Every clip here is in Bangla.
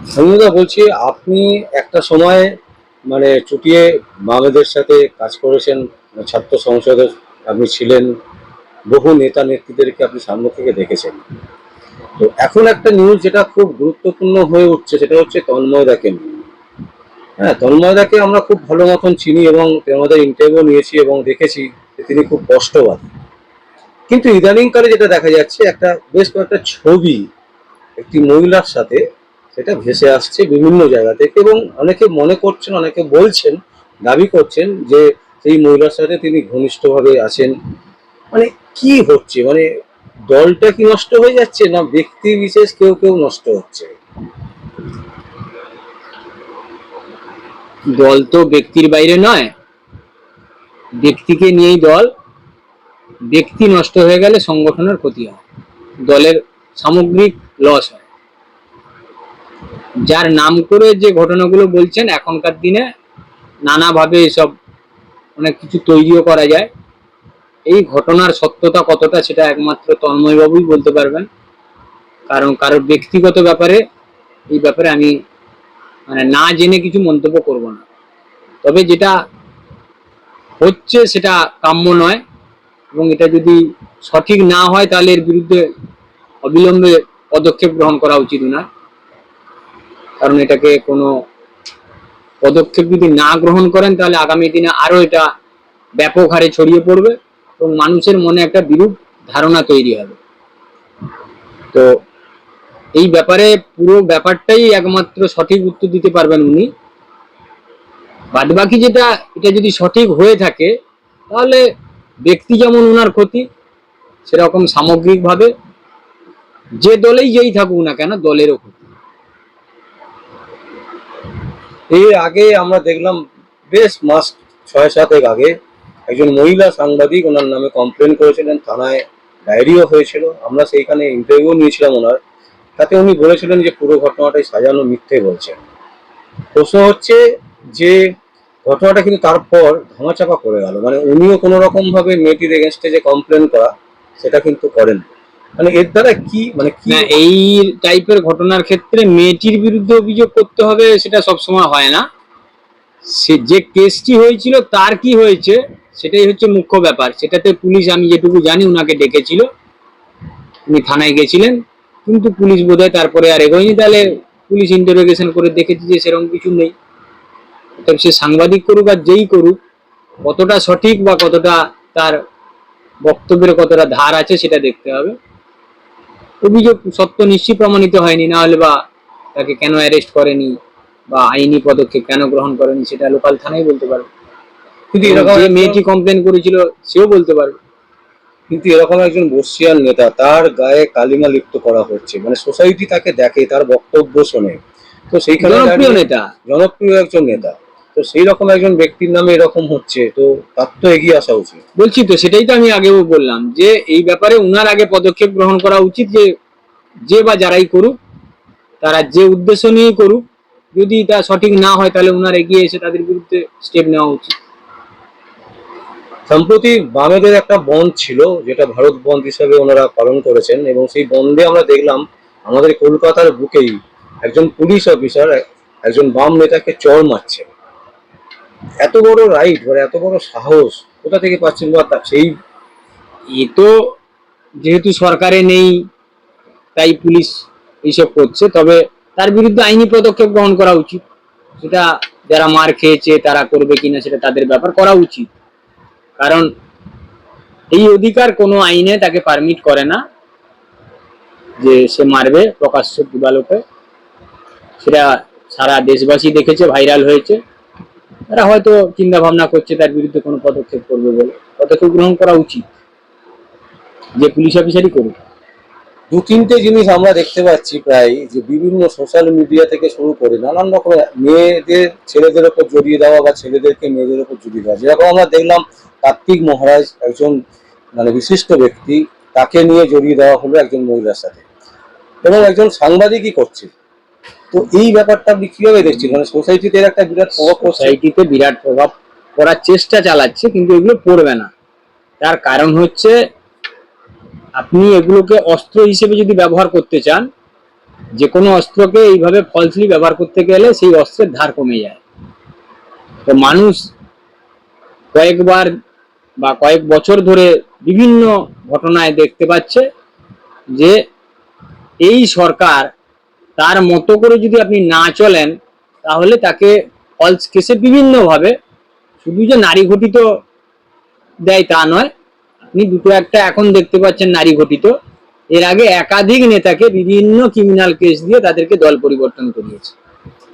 সঞ্জয়দা বলছি আপনি একটা সময় মানে চুটিয়ে বামেদের সাথে কাজ করেছেন ছাত্র সংসদে আপনি ছিলেন, বহু নেতা নেত্রীদেরকে আপনি সামনে থেকে দেখেছেন। তো এখন একটা নিউজ যেটা খুব গুরুত্বপূর্ণ হয়ে উঠছে, সেটা হচ্ছে তন্ময়দাকে নিয়ে। হ্যাঁ তন্ময়দাকে আমরা খুব ভালো মতন চিনি এবং আমাদের ইন্টারভিউ নিয়েছি এবং দেখেছি যে তিনি খুব কষ্টবাদী। কিন্তু ইদানিংকালে যেটা দেখা যাচ্ছে, একটা বেশ কয়েকটা ছবি একটি মহিলার সাথে সেটা ভেসে আসছে বিভিন্ন জায়গা থেকে এবং অনেকে মনে করছেন, অনেকে বলছেন, দাবি করছেন যে সেই মহিলার সাথে তিনি ঘনিষ্ঠভাবে আছেন। মানে কি হচ্ছে? মানে দলটা কি নষ্ট হয়ে যাচ্ছে না ব্যক্তি বিশেষ কেউ কেউ নষ্ট হচ্ছে? দল তো ব্যক্তির বাইরে নয়। ব্যক্তিকে নিয়েই দল। ব্যক্তি নষ্ট হয়ে গেলে সংগঠনের ক্ষতি হয়। দলের সামগ্রিক লস হয়। যার নাম করে যে ঘটনাগুলো বলছেন, এখনকার দিনে নানাভাবে এসব অনেক কিছু তৈরিও করা যায়। এই ঘটনার সত্যতা কতটা সেটা একমাত্র তন্ময়বাবুই বলতে পারবেন। কারণ কারোর ব্যক্তিগত ব্যাপারে এই ব্যাপারে আমি মানে না জেনে কিছু মন্তব্য করব না। তবে যেটা হচ্ছে সেটা কাম্য নয় এবং এটা যদি সঠিক না হয় তাহলে এর বিরুদ্ধে অবিলম্বে পদক্ষেপ গ্রহণ করা উচিত না। কারণ এটাকে কোনো পদক্ষেপ যদি না গ্রহণ করেন, তাহলে আগামী দিনে আরও এটা ব্যাপক হারে ছড়িয়ে পড়বে এবং মানুষের মনে একটা বিরূপ ধারণা তৈরি হবে। তো এই ব্যাপারে পুরো ব্যাপারটাই একমাত্র সঠিক উত্তর দিতে পারবেন উনি। বাদ বাকি যেটা, এটা যদি সঠিক হয়ে থাকে, তাহলে ব্যক্তি যেমন ওনার ক্ষতি, সেরকম সামগ্রিকভাবে যে দলেই যেই থাকুক না কেন, দলেরও ক্ষতি। এর আগে আমরা দেখলাম বেশ মাস ছয় সাতেক আগে একজন মহিলা সাংবাদিক ওনার নামে কমপ্লেন করেছিলেন, থানায় ডায়েরিও হয়েছিল। আমরা সেইখানে ইন্টারভিউ নিয়েছিলাম ওনার। তাতে উনি বলেছিলেন যে পুরো ঘটনাটাই সাজানো মিথ্যে বলছেন প্রশ্ন হচ্ছে যে ঘটনাটা কিন্তু তারপর ধামাচাপা পড়ে গেল। মানে উনিও কোনো রকম ভাবে মেয়েটির এগেনস্টে যে কমপ্লেন করা, সেটা কিন্তু করেন মানে এর দ্বারা কি মানে কি এই টাইপের ঘটনার ক্ষেত্রে মেয়েটির বিরুদ্ধে অভিযোগ করতে হবে সেটা সবসময় হয় না। সে যে কেসটি হয়েছিল, তার কি হয়েছে, সেটাই হচ্ছে মুখ্য ব্যাপার। সেটাতে পুলিশ, আমি যেটুকু জানি, উনাকে ডেকেছিল। উনি থানায় গেছিলেন, কিন্তু পুলিশ বোধহয় তারপরে আর এগোয়নি। তাহলে পুলিশ ইন্টারোগেশন করে দেখেছে যে সেরকম কিছু নেই। তবে সে সাংবাদিক করুক আর যেই করুক, কতটা সঠিক বা কতটা তার বক্তব্যের কতটা ধার আছে, সেটা দেখতে হবে। অভিযোগ সত্য নিশ্চয়ই প্রমাণিত হয়নি না হলে বা তাকে কেন অ্যারেস্ট করেনি বা আইনি পদক্ষেপ কেন গ্রহণ করেনি সেটা লোকাল থানায় বলতে পারবে। কিন্তু এরকম যে মেয়েটি কমপ্লেন করেছিল সেও বলতে পারবে। কিন্তু এরকম একজন বর্ষিয়ান নেতা তার গায়ে কালিমা লিপ্ত করা হচ্ছে মানে সোসাইটি তাকে দেখে তার বক্তব্য শোনে। তো সেইখানে জনপ্রিয় নেতা। জনপ্রিয় একজন নেতা। তো সেই রকম একজন ব্যক্তির নামে এরকম হচ্ছে তো তার তো এগিয়ে আসা উচিত। বলছি তো সেটাই তো আমি আগেও বললাম যে এই ব্যাপারে উনার আগে পদক্ষেপ গ্রহণ করা উচিত যে যে বা যারাই করুক তারা যে উদ্দেশ্য নিয়েই করুক যদি তা সঠিক না হয় তাহলে উনার এগিয়ে এসে তাদের বিরুদ্ধে স্টেপ নেওয়া উচিত। সম্প্রতি বামেদের একটা বন্ধ ছিল যেটা ভারত বন্ধ হিসাবে ওনারা পালন করেছেন এবং সেই বন্ধে আমরা দেখলাম আমাদের কলকাতার বুকেই একজন পুলিশ অফিসার একজন বাম নেতাকে চর মারছে। এত বড় রাইট মানে এত বড় সাহস, কোথা থেকে পাচ্ছেন? বা সেই এ তো যেহেতু সরকারে নেই, তাই পুলিশ এইসব করছে, তবে তার বিরুদ্ধে আইনি পদক্ষেপ গ্রহণ করা উচিত। সেটা যারা মার খেয়েছে, তারা করবে কিনা সেটা তাদের ব্যাপার করা উচিত। কারণ এই অধিকার কোনো আইনে তাকে পারমিট করে না যে সে মারবে প্রকাশ্য দিবালোকে। সেটা সারা দেশবাসী দেখেছে ভাইরাল হয়েছে। তারা হয়তো চিন্তা ভাবনা করছে তার বিরুদ্ধে কোনো পদক্ষেপ করবে বলে। পদক্ষেপ গ্রহণ করা উচিত। যে পুলিশ অফিসারই করুক। দু তিনটে জিনিস আমরা দেখতে পাচ্ছি প্রায়, যে বিভিন্ন সোশ্যাল মিডিয়া থেকে শুরু করে নানান রকম মেয়েদের, ছেলেদের ওপর জড়িয়ে দেওয়া বা ছেলেদেরকে মেয়েদের ওপর জড়িয়ে দেওয়া। যেরকম আমরা দেখলাম, কার্তিক মহারাজ একজন মানে বিশিষ্ট ব্যক্তি, তাকে নিয়ে জড়িয়ে দেওয়া হলো একজন মহিলার সাথে। এবং একজন সাংবাদিকই করছে। তো এই ব্যাপারটা আপনি কীভাবে দেখছেন? মানে সোসাইটিতে একটা বিরাট প্রভাব সোসাইটিতে বিরাট প্রভাব পড়ার চেষ্টা চালাচ্ছে, কিন্তু এগুলো পড়বে না। তার কারণ হচ্ছে, আপনি এগুলোকে অস্ত্র হিসেবে যদি ব্যবহার করতে চান যে কোনো অস্ত্রকে এইভাবে ফলসলি ব্যবহার করতে গেলে সেই অস্ত্রের ধার কমে যায়। তো মানুষ কয়েকবার বা কয়েক বছর ধরে বিভিন্ন ঘটনায় দেখতে পাচ্ছে যে এই সরকার তার মতো করে যদি আপনি না চলেন, তাহলে তাকে ফলস কেসে বিভিন্নভাবে, শুধু যে নারী ঘটিত দেয় তা নয়, আপনি দুটো একটা এখন দেখতে পাচ্ছেন নারী ঘটিত, এর আগে একাধিক নেতাকে বিভিন্ন ক্রিমিনাল কেস দিয়ে তাদেরকে দল পরিবর্তন করিয়েছে।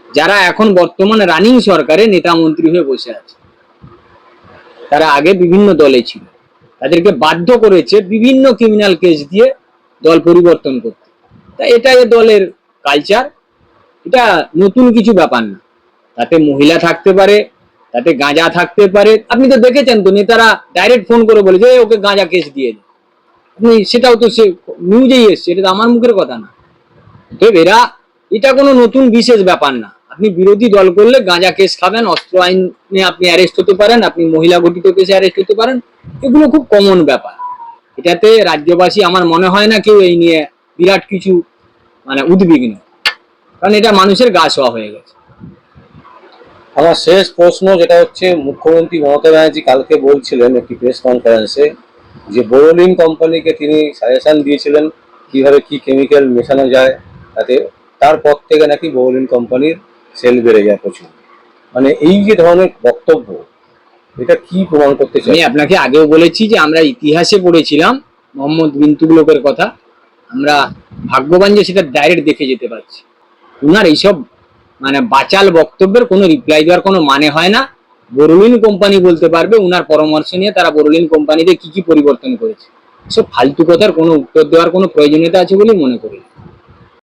যারা এখন বর্তমান রানিং সরকারে নেতা মন্ত্রী হয়ে বসে আছে। তারা আগে বিভিন্ন দলে ছিল। তাদেরকে বাধ্য করেছে বিভিন্ন ক্রিমিনাল কেস দিয়ে দল পরিবর্তন করতে। তা এটা এ দলের কালচার এটা নতুন কিছু ব্যাপার না। তাতে মহিলা থাকতে পারে, তাতে গাঁজা থাকতে পারে। আপনি তো দেখেছেন তো, নেতারা ডাইরেক্ট ফোন করে বলে যে ওকে গাঁজা কেস দিয়ে দে। আপনি সেটাও তো সে নিউজেই এসছে, এটা তো আমার মুখের কথা না। তো এরা, এটা কোনো নতুন বিশেষ ব্যাপার না। আপনি বিরোধী দল করলে গাঁজা কেস খাবেন, অস্ত্র আইনে আপনি অ্যারেস্ট হতে পারেন, আপনি মহিলা গঠিত কেসে অ্যারেস্ট হতে পারেন। এগুলো খুব কমন ব্যাপার। এটাতে রাজ্যবাসী, আমার মনে হয় না কেউ এই নিয়ে বিরাট কিছু মানে উদ্বিগ্ন। কারণ এটা মানুষের গা শোয়া হয়ে গেছে। আমার শেষ প্রশ্ন যেটা হচ্ছে মুখ্যমন্ত্রী মমতা ব্যানার্জি কালকে বলছিলেন একটি প্রেস কনফারেন্সে যে বোরোলিন কোম্পানিকে তিনি সাজেশন দিয়েছিলেন কীভাবে কি কেমিক্যাল মেশানো যায় তাতে তারপর থেকে নাকি বোরোলিন কোম্পানির সেল বেড়ে যায় প্রচুর। মানে এই যে ধরনের বক্তব্য এটা কি প্রমাণ করতে আমি চাই আপনাকে আগেও বলেছি যে আমরা ইতিহাসে পড়েছিলাম মোহাম্মদ বিন তুগলকের কথা। আমরা ভাগ্যবান যে সেটা ডাইরেক্ট দেখে যেতে পারছি। ওনার এইসব মানে বাঁচাল বক্তব্যের কোনো রিপ্লাই দেওয়ার কোনো মানে হয় না। বরুলিন কোম্পানি বলতে পারবে ওনার পরামর্শ নিয়ে তারা বরুলিন কোম্পানিতে কি কি পরিবর্তন করেছে। সব ফালতু কথার কোনো উত্তর দেওয়ার কোনো প্রয়োজনীয়তা আছে বলে মনে করি।